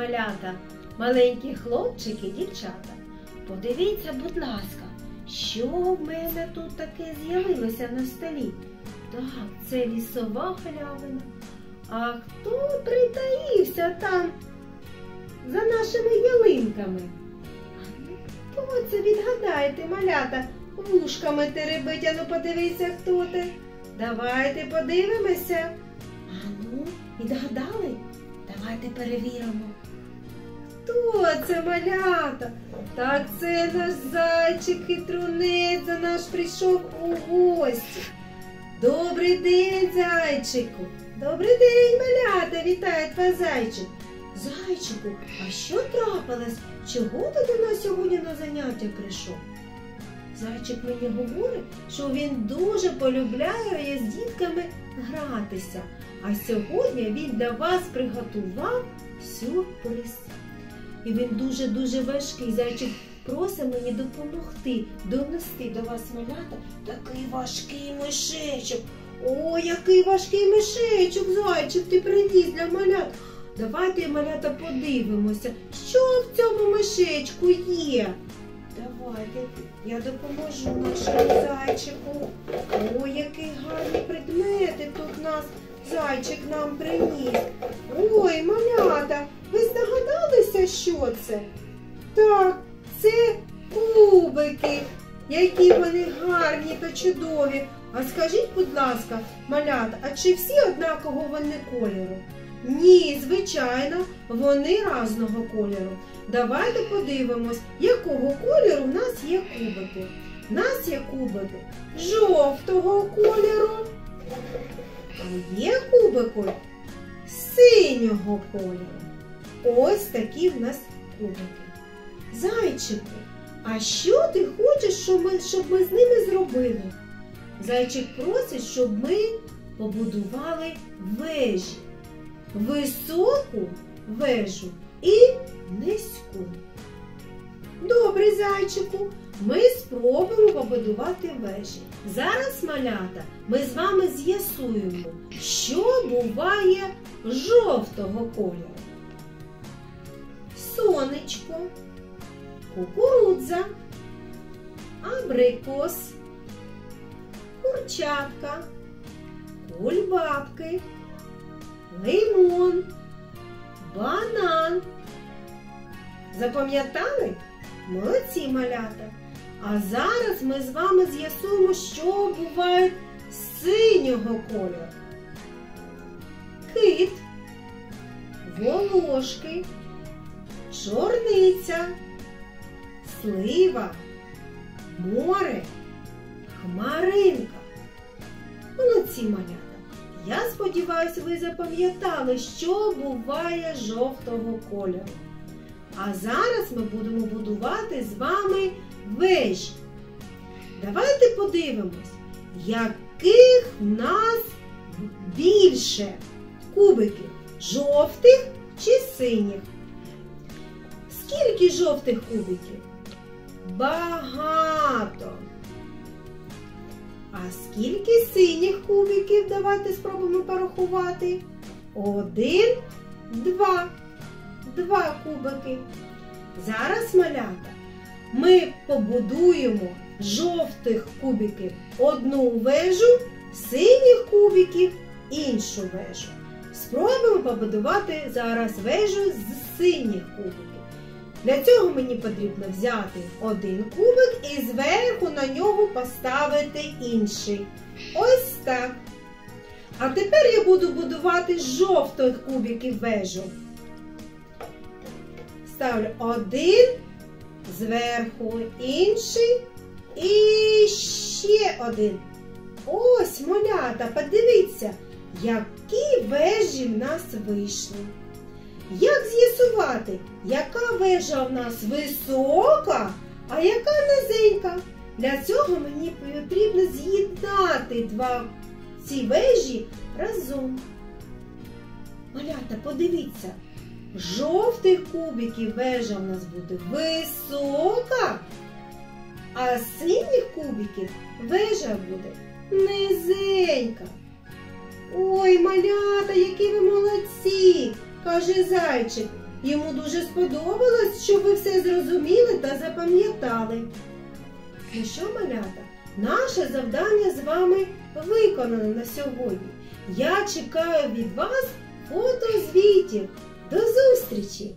малята, маленькі хлопчики, дівчата. Подивіться, будь ласка, що в мене тут таке з'явилося на столі? Так, це лісова галявина. А хто притаївся там за нашими ялинками? Хто це відгадайте, малята? Вушками теребить, а ну подивися, хто ти. Давайте подивимося. А ну, відгадали? Давайте перевіримо. Хто це малята? Так це наш зайчик хитрунець за наш прийшов у гості. Добрий день, зайчику. Добрий день, малята, вітають вас зайчик. Зайчику, а що трапилось? Чого ти до нас сьогодні на заняття прийшов? Зайчик мені говорить, що він дуже полюбляє з дітками гратися. А сьогодні він для вас приготував сюрприз. І він дуже-дуже важкий. Зайчик просить мені допомогти донести до вас малята такий важкий мишечок. О, який важкий мишечок, зайчик, ти приніс для малят. Давайте, малята, подивимося, що в цьому мишечку є. Давайте, я допоможу нашому зайчику. О, які гарні предмети тут нас зайчик нам приніс. Ой, малята, що це? Так, це кубики, які вони гарні та чудові. А скажіть, будь ласка, малята, а чи всі однакового вони кольору? Ні, звичайно, вони різного кольору. Давайте подивимось, якого кольору в нас є кубики. У нас є кубики жовтого кольору. А є кубики синього кольору. Ось такі в нас кубики. Зайчику, а що ти хочеш, щоб ми, щоб ми з ними зробили? Зайчик просить, щоб ми побудували вежі. Високу вежу і низьку. Добре, зайчику, ми спробуємо побудувати вежі. Зараз, малята, ми з вами з'ясуємо, що буває жовтого кольору. Сонечко, кукурудза, абрикос, курчатка, кульбабки, лимон, банан. Запам'ятали? Молодці малята. А зараз ми з вами з'ясуємо, що буває синього кольору. Кит, волошки, чорниця, слива, море, хмаринка. Молодці малята. Я сподіваюся, ви запам'ятали, що буває жовтого кольору. А зараз ми будемо будувати з вами вежі. Давайте подивимось, яких в нас більше кубиків жовтих чи синіх. Скільки жовтих кубиків? Багато. А скільки синіх кубиків? Давайте спробуємо порахувати. Один, два. Два кубики. Зараз, малята, ми побудуємо жовтих кубиків одну вежу, синіх кубиків іншу вежу. Спробуємо побудувати зараз вежу з синіх кубиків. Для цього мені потрібно взяти один кубик і зверху на нього поставити інший. Ось так. А тепер я буду будувати з жовтих кубиків вежу. Ставлю один зверху, інший і ще один. Ось, малята, подивіться, які вежі в нас вийшли. Як з'ясувати, яка вежа в нас висока, а яка низенька? Для цього мені потрібно з'єднати два ці вежі разом. Малята, подивіться, жовтих кубиків вежа в нас буде висока, а синіх кубиків вежа буде низенька. Ой, малята, які! Каже зайчик. Йому дуже сподобалось, що ви все зрозуміли та запам'ятали. Ну що, малята, наше завдання з вами виконано на сьогодні. Я чекаю від вас фото звітів. До зустрічі!